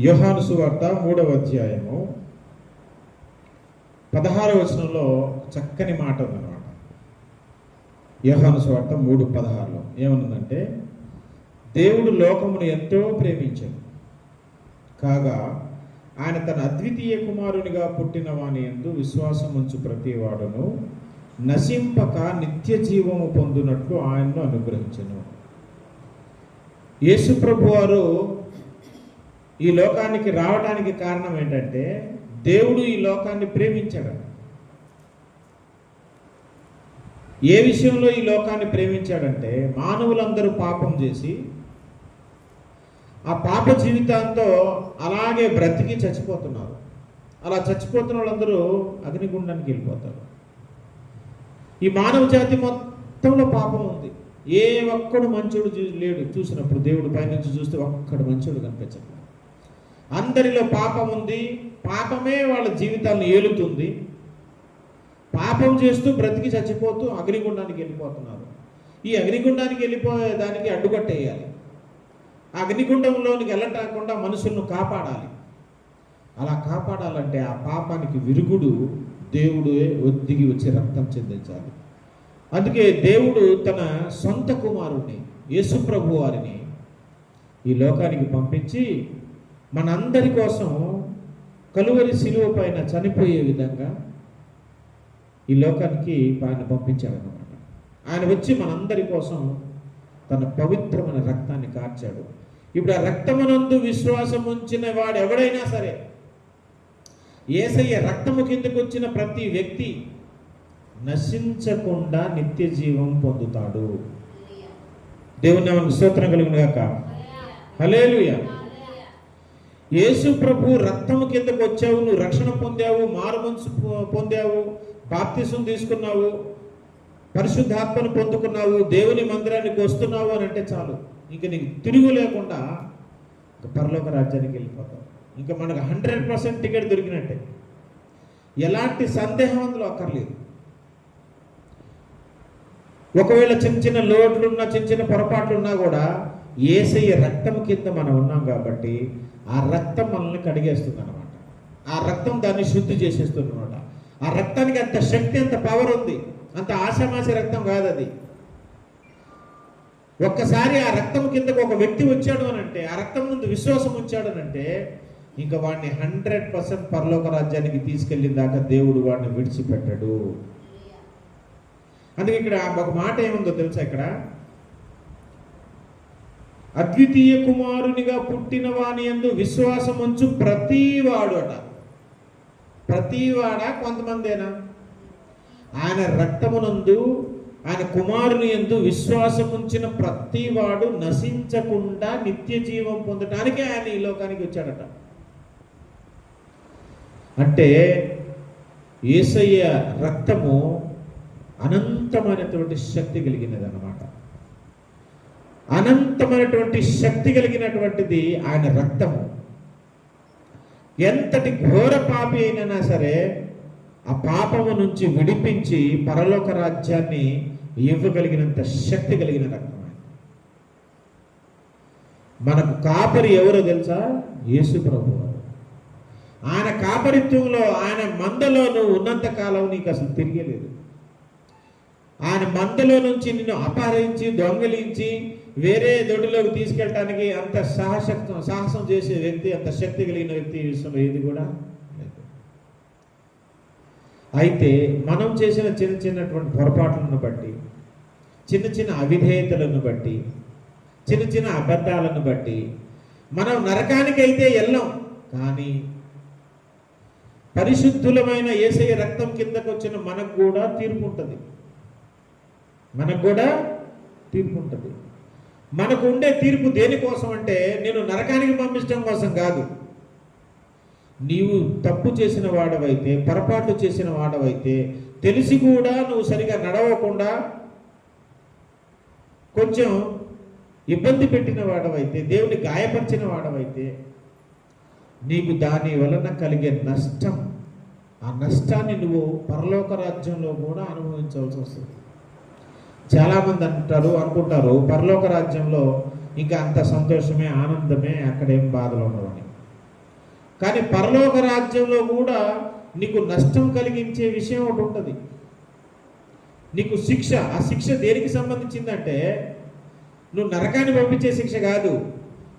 యోహాను సువార్త మూడవ అధ్యాయము పదహారు వచనంలో చక్కని మాట ఉందన్నమాట. యోహాను సువార్త మూడు పదహారులో ఏమన్నదంటే దేవుడు లోకమును ఎంతో ప్రేమించాడు. కాగా ఆయన తన అద్వితీయ కుమారునిగా పుట్టిన వాని ఎందు విశ్వాసం ఉంచు ప్రతివాడును నశింపక నిత్య జీవము పొందినట్లు ఆయన్ను అనుగ్రహించను. యేసు ప్రభు వారు ఈ లోకానికి రావడానికి కారణం ఏంటంటే దేవుడు ఈ లోకాన్ని ప్రేమించాడు. ఏ విషయంలో ఈ లోకాన్ని ప్రేమించాడంటే మానవులందరూ పాపం చేసి ఆ పాప జీవితంతో అలాగే బ్రతికి చచ్చిపోతున్నారు. అలా చచ్చిపోతున్న వాళ్ళందరూ అగ్నిగుండానికి వెళ్ళిపోతారు. ఈ మానవ జాతి మొత్తంలో పాపం ఉంది. ఏ ఒక్కడు మంచోడు చూ- లేడు. చూసినప్పుడు దేవుడు పైనుంచి చూస్తే ఒక్కడు మంచోడు కనిపించదు అందరిలో పాపం ఉంది. పాపమే వాళ్ళ జీవితాలను ఏలుతుంది. పాపం చేస్తూ బ్రతికి చచ్చిపోతూ అగ్నిగుండానికి వెళ్ళిపోతున్నారు. ఈ అగ్నిగుండానికి వెళ్ళిపోయే దానికి అడ్డుకట్టేయాలి ఆ అగ్నిగుండంలోనికి వెళ్ళటాకుండా మనుషులను కాపాడాలి. అలా కాపాడాలంటే ఆ పాపానికి విరుగుడు దేవుడు ఒద్దిగి వచ్చి రక్తం చెందించాలి. అందుకే దేవుడు తన సొంత కుమారుడిని యేసుప్రభు వారిని ఈ లోకానికి పంపించి మనందరి కోసం కలువరి శిలువ పైన చనిపోయే విధంగా ఈ లోకానికి ఆయన పంపించాడనమాట ఆయన వచ్చి మనందరి కోసం తన పవిత్రమైన రక్తాన్ని కార్చాడు. ఇప్పుడు ఆ రక్తమునందు విశ్వాసం ఉంచిన వాడు ఎవడైనా సరే ఏసయ్య రక్తము కిందకు వచ్చిన ప్రతి వ్యక్తి నశించకుండా నిత్య జీవం పొందుతాడు. దేవుని స్తోత్రం కలుగును గాక. హలేలుయ యేసు ప్రభు రక్తము కిందకు వచ్చావు నువ్వు రక్షణ పొందావు మారుమనసు పొ- పొందావు బాప్తిసం తీసుకున్నావు పరిశుద్ధాత్మను పొందుకున్నావు దేవుని మందిరానికి వస్తున్నావు అని అంటే చాలు. ఇంక నీకు తిరుగు లేకుండా పరలోక రాజ్యానికి వెళ్ళిపోతావు. ఇంకా మనకు హండ్రెడ్ పర్సెంట్ టికెట్ దొరికినట్టే. ఎలాంటి సందేహం అందులో అక్కర్లేదు. ఒకవేళ చిన్న చిన్న లోట్లున్నా చిన్న చిన్న పొరపాట్లున్నా కూడా ఏసయ్య రక్తం కింద మనం ఉన్నాం కాబట్టి ఆ రక్తం మనల్ని కడిగేస్తుంది అనమాట ఆ రక్తం దాన్ని శుద్ధి చేసేస్తుంది అనమాట ఆ రక్తానికి అంత శక్తి అంత పవర్ ఉంది. అంత ఆశామాసి రక్తం కాదు అది ఒక్కసారి ఆ రక్తం కిందకు ఒక వ్యక్తి వచ్చాడు అని అంటే ఆ రక్తం ముందు విశ్వాసం వచ్చాడు అని అంటే ఇంకా వాడిని హండ్రెడ్ పర్సెంట్ పరలోక రాజ్యానికి తీసుకెళ్ళిన దాకా దేవుడు వాడిని విడిచిపెట్టడు. అందుకే ఇక్కడ ఒక మాట ఏముందో తెలుసా ఇక్కడ? అద్వితీయ కుమారునిగా పుట్టిన వాని ఎందు విశ్వాసం ఉంచు ప్రతివాడు అట ప్రతివాడా కొంతమందేనా? ఆయన రక్తమునందు ఆయన కుమారుని ఎందు విశ్వాసం ఉంచిన ప్రతివాడు నశించకుండా నిత్య జీవం పొందటానికి ఆయన ఈ లోకానికి వచ్చాడట. అంటే ఏసయ్య రక్తము అనంతమైనటువంటి శక్తి కలిగినది అన్నమాట అనంతమైనటువంటి శక్తి కలిగినటువంటిది ఆయన రక్తము. ఎంతటి ఘోర పాపి అయినా సరే ఆ పాపము నుంచి విడిపించి పరలోక రాజ్యాన్ని ఇవ్వగలిగినంత శక్తి కలిగిన రక్తం మనకు కాపరి ఎవరో తెలుసా? యేసు ప్రభు. ఆయన కాపరిత్వంలో ఆయన మందలో నువ్వు ఉన్నంత కాలం నీకు అసలు తిరిగలేదు ఆయన మందలో నుంచి నిన్ను అపహరించి దొంగలించి వేరే దొడ్డులోకి తీసుకెళ్ళటానికి అంత సాహసక్తం సాహసం చేసే వ్యక్తి అంత శక్తి కలిగిన వ్యక్తి విషయంలో ఏది కూడా అయితే మనం చేసిన చిన్న చిన్నటువంటి పొరపాట్లను బట్టి చిన్న చిన్న అవిధేయతలను బట్టి చిన్న చిన్న అబద్ధాలను బట్టి మనం నరకానికి అయితే వెళ్ళాం. కానీ పరిశుద్ధులమైన ఏసయ్య రక్తం కిందకు వచ్చిన మనకు కూడా తీర్పు ఉంటుంది. మనకు కూడా తీర్పు ఉంటుంది. మనకు ఉండే తీర్పు దేనికోసం అంటే నేను నరకానికి పంపించడం కోసం కాదు. నీవు తప్పు చేసిన వాడవైతే పొరపాటు చేసిన వాడవైతే తెలిసి కూడా నువ్వు సరిగా నడవకుండా కొంచెం ఇబ్బంది పెట్టిన వాడవైతే దేవుని గాయపరిచిన వాడవైతే నీకు దాని వలన కలిగే నష్టం ఆ నష్టాన్ని నువ్వు పరలోక రాజ్యంలో కూడా అనుభవించవలసి వస్తుంది. చాలామంది అంటారు అనుకుంటారు పరలోక రాజ్యంలో ఇంకా అంత సంతోషమే ఆనందమే అక్కడేం బాధలు ఉండవని కానీ పరలోక రాజ్యంలో కూడా నీకు నష్టం కలిగించే విషయం ఒకటి ఉంటుంది. నీకు శిక్ష ఆ శిక్ష దేనికి సంబంధించిందంటే నువ్వు నరకాన్ని పంపించే శిక్ష కాదు.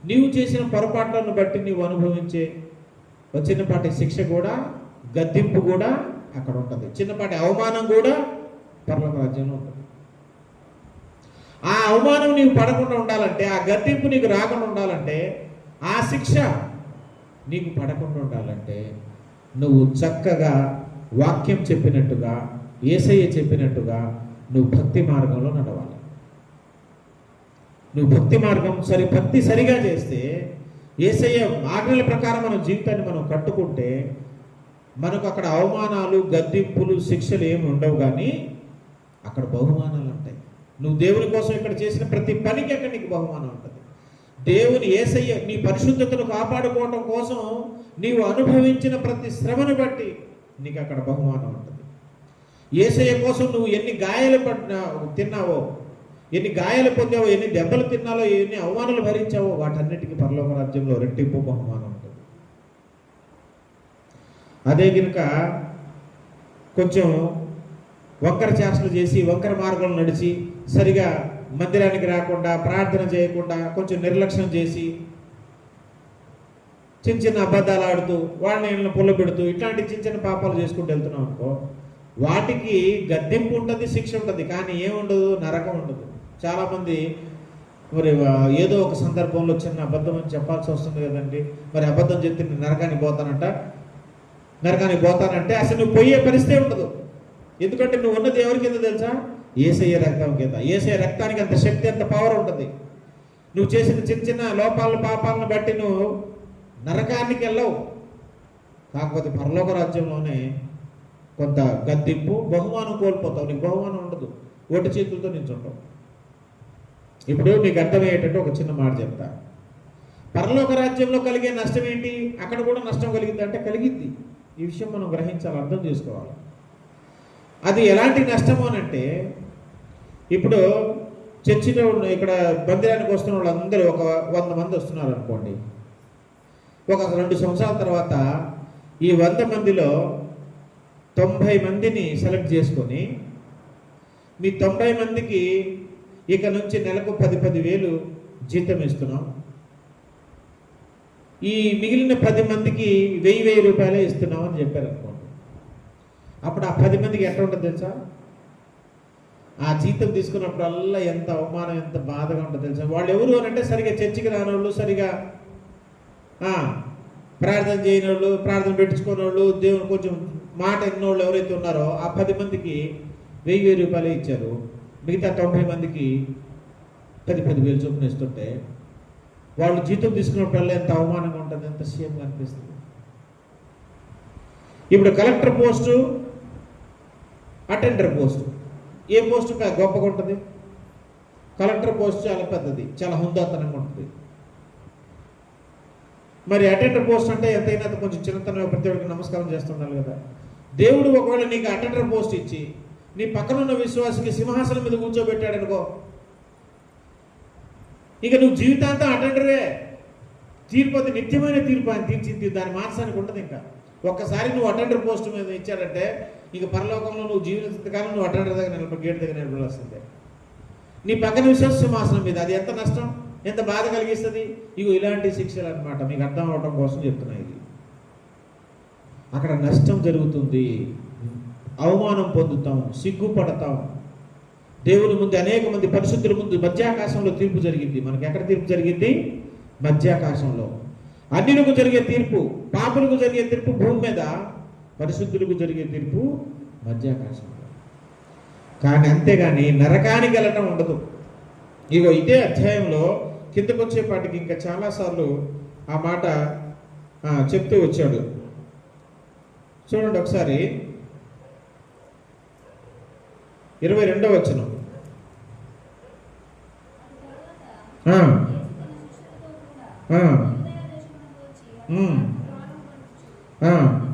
నీవు చేసిన పొరపాట్లను బట్టి నీవు అనుభవించే చిన్నపాటి శిక్ష కూడా గద్దింపు కూడా అక్కడ ఉంటుంది. చిన్నపాటి అవమానం కూడా పరలోక రాజ్యంలో ఉంటుంది. ఆ అవమానం నీకు పడకుండా ఉండాలంటే ఆ గద్దింపు నీకు రాకుండా ఉండాలంటే ఆ శిక్ష నీకు పడకుండా ఉండాలంటే నువ్వు చక్కగా వాక్యం చెప్పినట్టుగా ఏసయ్య చెప్పినట్టుగా నువ్వు భక్తి మార్గంలో నడవాలి. నువ్వు భక్తి మార్గం సరి భక్తి సరిగా చేస్తే ఏసయ్య ఆజ్ఞల ప్రకారం మన జీవితాన్ని మనం కట్టుకుంటే మనకు అక్కడ అవమానాలు గద్దింపులు శిక్షలు ఏమి ఉండవు కానీ అక్కడ బహుమానాలు ఉంటాయి. నువ్వు దేవుని కోసం ఇక్కడ చేసిన ప్రతి పనికి అక్కడ నీకు బహుమానం ఉంటుంది. దేవుని ఏసయ్య నీ పరిశుద్ధతను కాపాడుకోవడం కోసం నీవు అనుభవించిన ప్రతి శ్రమను బట్టి నీకు అక్కడ బహుమానం ఉంటుంది. ఏసయ్య కోసం నువ్వు ఎన్ని గాయాలు పడినా తిన్నావో ఎన్ని గాయాలు పొందావో ఎన్ని దెబ్బలు తిన్నావో ఎన్ని అవమానాలు భరించావో వాటన్నిటికీ పరలోక రాజ్యంలో రెట్టింపు బహుమానం ఉంటుంది. అదే కనుక కొంచెం వంకర చేష్టలు చేసి వంకర మార్గంలో నడిచి సరిగా మందిరానికి రాకుండా ప్రార్థన చేయకుండా కొంచెం నిర్లక్ష్యం చేసి చిన్న చిన్న అబద్ధాలు ఆడుతూ వాళ్ళని వీళ్ళని పుల్ల పెడుతూ ఇట్లాంటి చిన్న చిన్న పాపాలు చేసుకుంటూ వెళ్తున్నాం అనుకో వాటికి గద్దెంపు ఉంటుంది శిక్ష ఉంటుంది కానీ ఏముండదు నరకం ఉండదు. చాలామంది మరి ఏదో ఒక సందర్భంలో చిన్న అబద్ధం అని చెప్పాల్సి వస్తుంది కదండి. మరి అబద్ధం చెప్తే నేను నరకానికి పోతానంట? నరకానికి పోతానంటే అసలు నువ్వు పోయే పరిస్థితి ఉండదు. ఎందుకంటే నువ్వు ఉన్నది ఎవరి కింద తెలుసా? ఏసయ్య రక్తం కింద. ఏసయ్య రక్తానికి అంత శక్తి అంత పవర్ ఉంటుంది. నువ్వు చేసిన చిన్న చిన్న లోపాలను పాపాలను బట్టి నువ్వు నరకానికి వెళ్ళవు. కాకపోతే పరలోక రాజ్యంలోనే కొంత గద్దింపు బహుమానం కోల్పోతావు. నీకు బహుమానం ఉండదు. ఒట్టి చేతులతో నించుంటావు. ఇప్పుడు నీకు అర్థమయ్యేటట్టు ఒక చిన్న మాట చెప్తా. పరలోక రాజ్యంలో కలిగే నష్టం ఏంటి? అక్కడ కూడా నష్టం కలిగింది? అంటే కలిగింది. ఈ విషయం మనం గ్రహించాలి అర్థం చేసుకోవాలి. అది ఎలాంటి నష్టము అని అంటే ఇప్పుడు చర్చిలో ఉన్న ఇక్కడ మందిరానికి వస్తున్న వాళ్ళందరూ ఒక వంద మంది వస్తున్నారు అనుకోండి. ఒక రెండు సంవత్సరాల తర్వాత ఈ వంద మందిలో తొంభై మందిని సెలెక్ట్ చేసుకొని మీ తొంభై మందికి ఇక నుంచి నెలకు పది పది వేలు జీతం ఇస్తున్నాం. ఈ మిగిలిన పది మందికి వెయ్యి వెయ్యి రూపాయలే ఇస్తున్నాం అని చెప్పారు అనుకోండి అప్పుడు ఆ పది మందికి ఎట్లా ఉంటుంది తెలుసా? ఆ జీతం తీసుకున్నప్పుడల్లా ఎంత అవమానం ఎంత బాధగా ఉంటుంది తెలుసా? వాళ్ళు ఎవరు అని అంటే సరిగా చర్చికి రాని వాళ్ళు సరిగా ప్రార్థన చేయని వాళ్ళు ప్రార్థన పెట్టించుకునే వాళ్ళు దేవుని కొంచెం మాట ఎన్నోళ్ళు ఎవరైతే ఉన్నారో ఆ పది మందికి వెయ్యి వెయ్యి రూపాయలు ఇచ్చారు. మిగతా తొంభై మందికి పది పది వేలు చొప్పున ఇస్తుంటే వాళ్ళు జీతం తీసుకున్నప్పుడల్లా ఎంత అవమానంగా ఉంటుంది ఎంత సేమ్గా అనిపిస్తుంది. ఇప్పుడు కలెక్టర్ పోస్టు అటెండర్ పోస్టు. ఏ పోస్టు గొప్పగా ఉంటుంది? కలెక్టర్ పోస్ట్ చాలా పెద్దది చాలా హుందాతనంగా ఉంటుంది. మరి అటెండర్ పోస్ట్ అంటే ఎంతైనా కొంచెం చిన్నతనం ప్రతి ఒక్కరికి నమస్కారం చేస్తున్నాను కదా. దేవుడు ఒకవేళ నీకు అటెండర్ పోస్ట్ ఇచ్చి నీ పక్కన ఉన్న విశ్వాసికి సింహాసనం మీద కూర్చోబెట్టాడు అనుకో ఇక నువ్వు జీవితాంతం అటెండరే. తీర్పతి నిత్యమైన తీర్పు ఆయన తీర్చింది దాని మార్చడానికి ఉంటుంది ఇంకా. ఒక్కసారి నువ్వు అటెండర్ పోస్ట్ మీద ఇచ్చాడంటే ఇక పరలోకంలో నువ్వు జీవితకాలం నువ్వు అటెండర్ దగ్గర నిలబడి గేట్ దగ్గర నిలబడాల్సిందే నీ పక్కన విశ్వాససింహాసనం మీద. అది ఎంత నష్టం? ఎంత బాధ కలిగిస్తుంది? ఇగో ఇలాంటి శిక్షలు అన్నమాట మీకు అర్థం అవడం కోసం చెప్తున్నా ఇది. అక్కడ నష్టం జరుగుతుంది. అవమానం పొందుతాం. సిగ్గుపడతాం. దేవుని ముందు అనేక మంది పరిశుద్ధుల ముందు మధ్యాకాశంలో తీర్పు జరిగింది. మనకి ఎక్కడ తీర్పు జరిగింది? మధ్యాకాశంలో. అన్నిలకు జరిగే తీర్పు పాపులకు జరిగే తీర్పు భూమి మీద. పరిశుద్ధులకు జరిగే తీర్పు మధ్యాకాశంలో. కానీ అంతేగాని నరకానికి వెళ్ళటం ఉండదు. ఇగో ఇదే అధ్యాయంలో కిందకు వచ్చేపాటికి ఇంకా చాలాసార్లు ఆ మాట చెప్తూ వచ్చాడు. చూడండి ఒకసారి. ఇరవై రెండవ వచనం. ఆ, ఆ, ఉమ్, ఆ, ఆ, ఆ, ఉమ్, ఆ.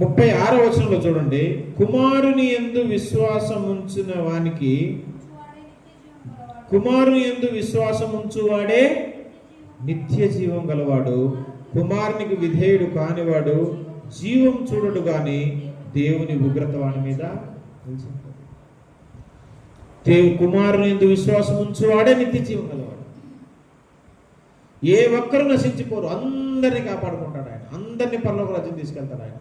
ముప్పై ఆరో వచనంలో చూడండి. కుమారుని ఎందు విశ్వాసం ఉంచిన వానికి కుమారుని ఎందు విశ్వాసం ఉంచువాడే నిత్య జీవం గలవాడు. కుమారునికి విధేయుడు కానివాడు. జీవం చూడడు కానీ దేవుని ఉగ్రత వాని మీద నిలిచింది. దేవు కుమారుని ఎందు విశ్వాసం ఉంచువాడే నిత్య జీవం గలవాడు. ఏ ఒక్కరు నశించిపోరు. అందరినీ కాపాడుకుంటాడు ఆయన. అందరినీ పరలోక రాజ్యం తీసుకెళ్తాడు ఆయన.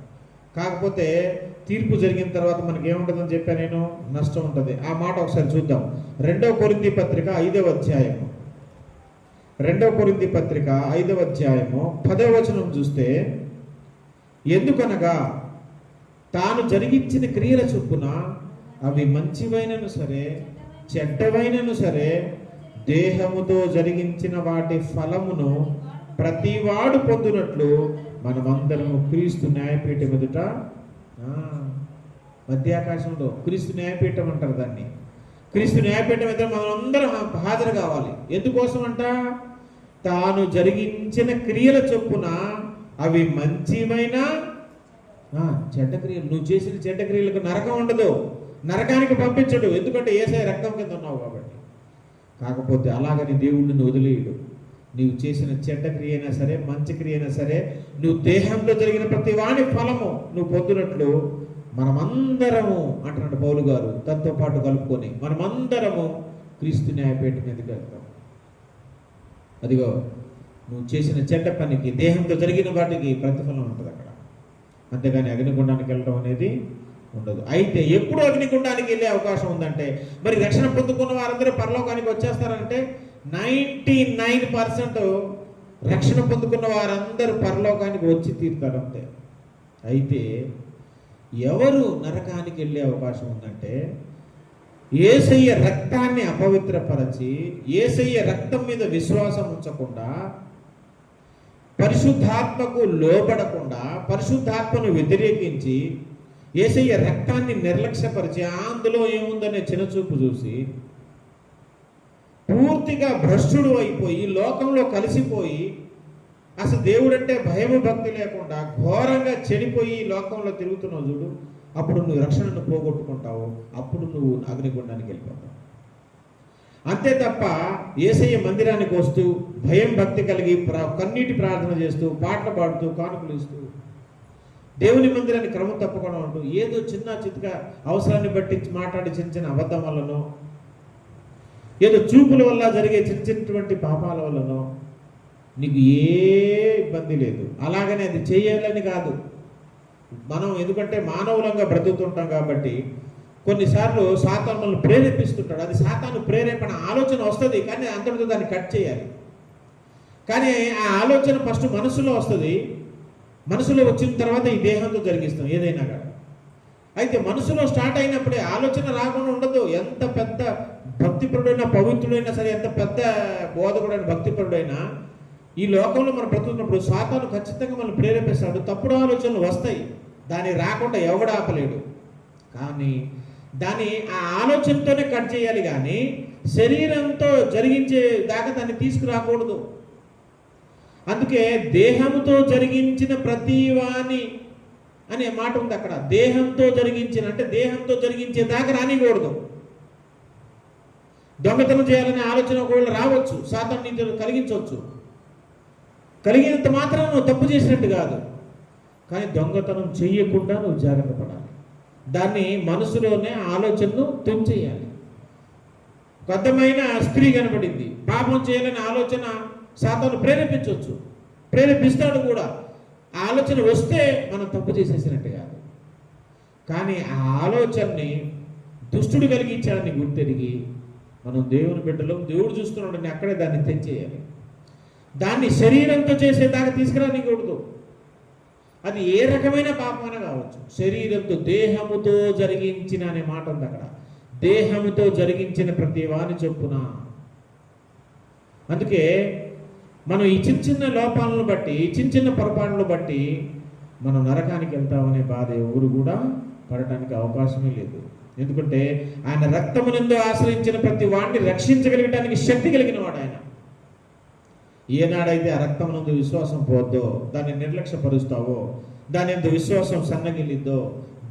కాకపోతే తీర్పు జరిగిన తర్వాత మనకి ఏముంటుందని చెప్పా నేను? నష్టం ఉంటుంది. ఆ మాట ఒకసారి చూద్దాం. రెండవ కొరింది పత్రిక ఐదవ అధ్యాయము. రెండవ కొరింది పత్రిక ఐదవ అధ్యాయము పదవ వచనం చూస్తే ఎందుకనగా తాను జరిగించిన క్రియల చొప్పున అవి మంచివైనను సరే చెడ్డవైనను సరే దేహముతో జరిగించిన వాటి ఫలమును ప్రతివాడు పొందినట్లు మనమందరము క్రీస్తు న్యాయపీఠం ఎదుట మధ్యాకాశంలో క్రీస్తు న్యాయపీఠం అంటారు దాన్ని. క్రీస్తు న్యాయపీఠం ఎదుట మనమందరం హాజరు కావాలి. ఎందుకోసం అంట తాను జరిగించిన క్రియల చొప్పున అవి మంచివైనా చెడ్డ క్రియలు నువ్వు చేసిన చెడ్డ క్రియలకు నరకం ఉండదు. నరకానికి పంపించడు. ఎందుకంటే ఏసై రక్తం కింద ఉన్నావు కాబట్టి. కాకపోతే అలాగని దేవుడిని వదిలేయడు. నీవు చేసిన చెడ్డ క్రియ అయినా సరే మంచి క్రియ అయినా సరే నువ్వు దేహంలో జరిగిన ప్రతి వాని ఫలము నువ్వు పొందినట్లు మనమందరము అంటున్నాడు పౌలు గారు దాంతో పాటు కలుపుకొని మనమందరము క్రీస్తు న్యాయపేట మీదకి వెళ్తాం. అదిగో నువ్వు చేసిన చెడ్డ పనికి దేహంతో జరిగిన వాటికి ప్రతిఫలం ఉంటుంది అక్కడ అంతేగాని అగ్నిగుండానికి వెళ్ళడం అనేది ఉండదు. అయితే ఎప్పుడు అగ్నిగుండానికి వెళ్ళే అవకాశం ఉందంటే మరి రక్షణ పొందుకున్న వారందరూ పరలోకానికి వచ్చేస్తారంటే నైంటీ నైన్ పర్సెంట్ రక్షణ పొందుకున్న వారందరూ పరలోకానికి వచ్చి తీరుతారు అంతే. అయితే ఎవరు నరకానికి వెళ్ళే అవకాశం ఉందంటే ఏసయ్య రక్తాన్ని అపవిత్రపరచి ఏసయ్య రక్తం మీద విశ్వాసం ఉంచకుండా పరిశుద్ధాత్మకు లోబడకుండా పరిశుద్ధాత్మను వ్యతిరేకించి ఏసయ్య రక్తాన్ని నిర్లక్ష్యపరిచి అందులో ఏముందనే చిన్నచూపు చూసి పూర్తిగా భ్రష్టుడు అయిపోయి లోకంలో కలిసిపోయి అసలు దేవుడంటే భయము భక్తి లేకుండా ఘోరంగా చెడిపోయి లోకంలో తిరుగుతున్నావు చూడు అప్పుడు నువ్వు రక్షణను పోగొట్టుకుంటావు అప్పుడు నువ్వు అగ్నిగుండానికి వెళ్ళిపోతావు. అంతే తప్ప ఏసయ్య మందిరానికి వస్తూ భయం భక్తి కలిగి కన్నీటి ప్రార్థన చేస్తూ పాటలు పాడుతూ కానుకలు ఇస్తూ దేవుని మందిరాన్ని క్రమం తప్పకుండా ఉంటూ ఏదో చిన్న చితక అవసరాన్ని బట్టి మాట్లాడి చిన్న చిన్న అబద్ధం వల్లనో ఏదో చూపుల వల్ల జరిగే చిన్న చిన్నటువంటి పాపాల వల్లనో నీకు ఏ ఇబ్బంది లేదు. అలాగనే అది చేయాలని కాదు. మనం ఎందుకంటే మానవులంగా బ్రతుకుతుంటాం కాబట్టి కొన్నిసార్లు సాతాను మనల్ని ప్రేరేపిస్తుంటాడు. అది సాతాను ప్రేరేపణ ఆలోచన వస్తుంది కానీ అంతటితో దాన్ని కట్ చేయాలి. కానీ ఆ ఆలోచన ఫస్ట్ మనసులో వస్తుంది. మనసులో వచ్చిన తర్వాత ఈ దేహంతో జరిగిస్తాం ఏదైనా కానీ. అయితే మనసులో స్టార్ట్ అయినప్పుడే ఆలోచన రాకుండా ఉండదు. ఎంత పెద్ద భక్తిపరుడైనా పవిత్రుడైనా సరే ఎంత పెద్ద బోధకుడైన భక్తిపరుడైనా ఈ లోకంలో మనం బ్రతుకున్నప్పుడు సాతాను ఖచ్చితంగా మనం ప్రేరేపిస్తాడు. తప్పుడు ఆలోచనలు వస్తాయి. దాన్ని రాకుండా ఎవడు ఆపలేడు. కానీ దాన్ని ఆ ఆలోచనతోనే కట్ చేయాలి కానీ శరీరంతో జరిగించే దాకా దాన్ని తీసుకురాకూడదు. అందుకే దేహముతో జరిగించిన ప్రతివాని అనే మాట ఉంది అక్కడ. దేహంతో జరిగించిన అంటే దేహంతో జరిగించే దాకా రానికూడదు. దొంగతనం చేయాలనే ఆలోచన ఒకవేళ రావచ్చు శాతం నీకు కలిగించవచ్చు. కలిగినంత మాత్రం నువ్వు తప్పు చేసినట్టు కాదు. కానీ దొంగతనం చేయకుండా నువ్వు జాగ్రత్త పడాలి. దాన్ని మనసులోనే ఆలోచనను తుంచేయాలి ఒక స్త్రీ కనబడింది పాపం చేయాలనే ఆలోచన సాతాను ప్రేరేపించవచ్చు. ప్రేరేపిస్తాడు కూడా. ఆ ఆలోచన వస్తే మనం తప్పు చేసేసినట్టు కాదు. కానీ ఆ ఆలోచనని దుష్టుడు కలిగించాడని గుర్తెరిగి మనం దేవుని బిడ్డలో దేవుడు చూస్తున్నాడని అక్కడే దాన్ని తెంచేయాలి. దాన్ని శరీరంతో చేసేదాకా తీసుకురానికూడదు. అది ఏ రకమైన పాపమైన కావచ్చు. శరీరంతో దేహముతో జరిగించిన అనే మాట ఉంది అక్కడ. దేహముతో జరిగించిన ప్రతి వాని చొప్పున. అందుకే మనం ఈ చిన్న చిన్న లోపాలను బట్టి ఈ చిన్న చిన్న పొరపాట్లను బట్టి మనం నరకానికి వెళ్తామనే బాధ ఎవరు కూడా పడటానికి అవకాశమే లేదు. ఎందుకంటే ఆయన రక్తమునందు ఆశ్రయించిన ప్రతి వాడిని రక్షించగలిగడానికి శక్తి కలిగిన వాడు ఆయన. ఏనాడైతే ఆ రక్తమునందు విశ్వాసం పోద్దో దాన్ని నిర్లక్ష్యపరుస్తావో దాని ఎందు విశ్వాసం సన్నగిలిద్దో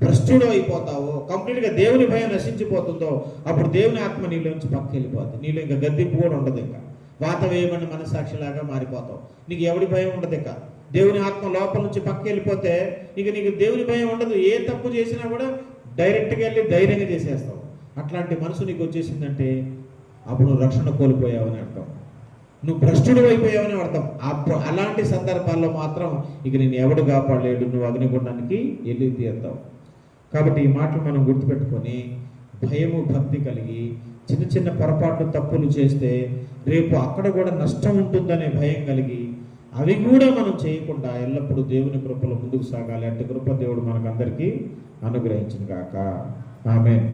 భ్రష్టుడు అయిపోతావో కంప్లీట్గా దేవుని భయం నశించిపోతుందో అప్పుడు దేవుని ఆత్మ నీలోంచి పక్కకి వెళ్ళిపోతుంది నీలో ఇంకా గద్దెంపు కూడా ఉండదు ఇంకా. వాత వేయమని మనసాక్షిలాగా మారిపోతావు. నీకు ఎవడి భయం ఉండదు ఇక. దేవుని ఆత్మ లోపల నుంచి పక్కకి వెళ్ళిపోతే ఇక నీకు దేవుని భయం ఉండదు. ఏ తప్పు చేసినా కూడా డైరెక్ట్గా వెళ్ళి ధైర్యంగా చేసేస్తావు. అట్లాంటి మనసు నీకు వచ్చేసిందంటే అప్పుడు నువ్వు రక్షణ కోల్పోయావని అర్థం. నువ్వు భ్రష్టుడు అయిపోయావని అర్థం. అప్పుడు అలాంటి సందర్భాల్లో మాత్రం ఇక నేను ఎవడు కాపాడలేడు. నువ్వు అగ్నిగుండానికి వెళ్ళి తీరుతావు కాబట్టి ఈ మాటలు మనం గుర్తుపెట్టుకొని భయము భక్తి కలిగి చిన్న చిన్న పొరపాట్లు తప్పులు చేస్తే రేపు అక్కడ కూడా నష్టం ఉంటుందనే భయం కలిగి అవి కూడా మనం చేయకుండా ఎల్లప్పుడూ దేవుని కృపలో ముందుకు సాగాలి. అంటే కృప దేవుడు మనకందరికీ అనుగ్రహించిన కాక ఆమె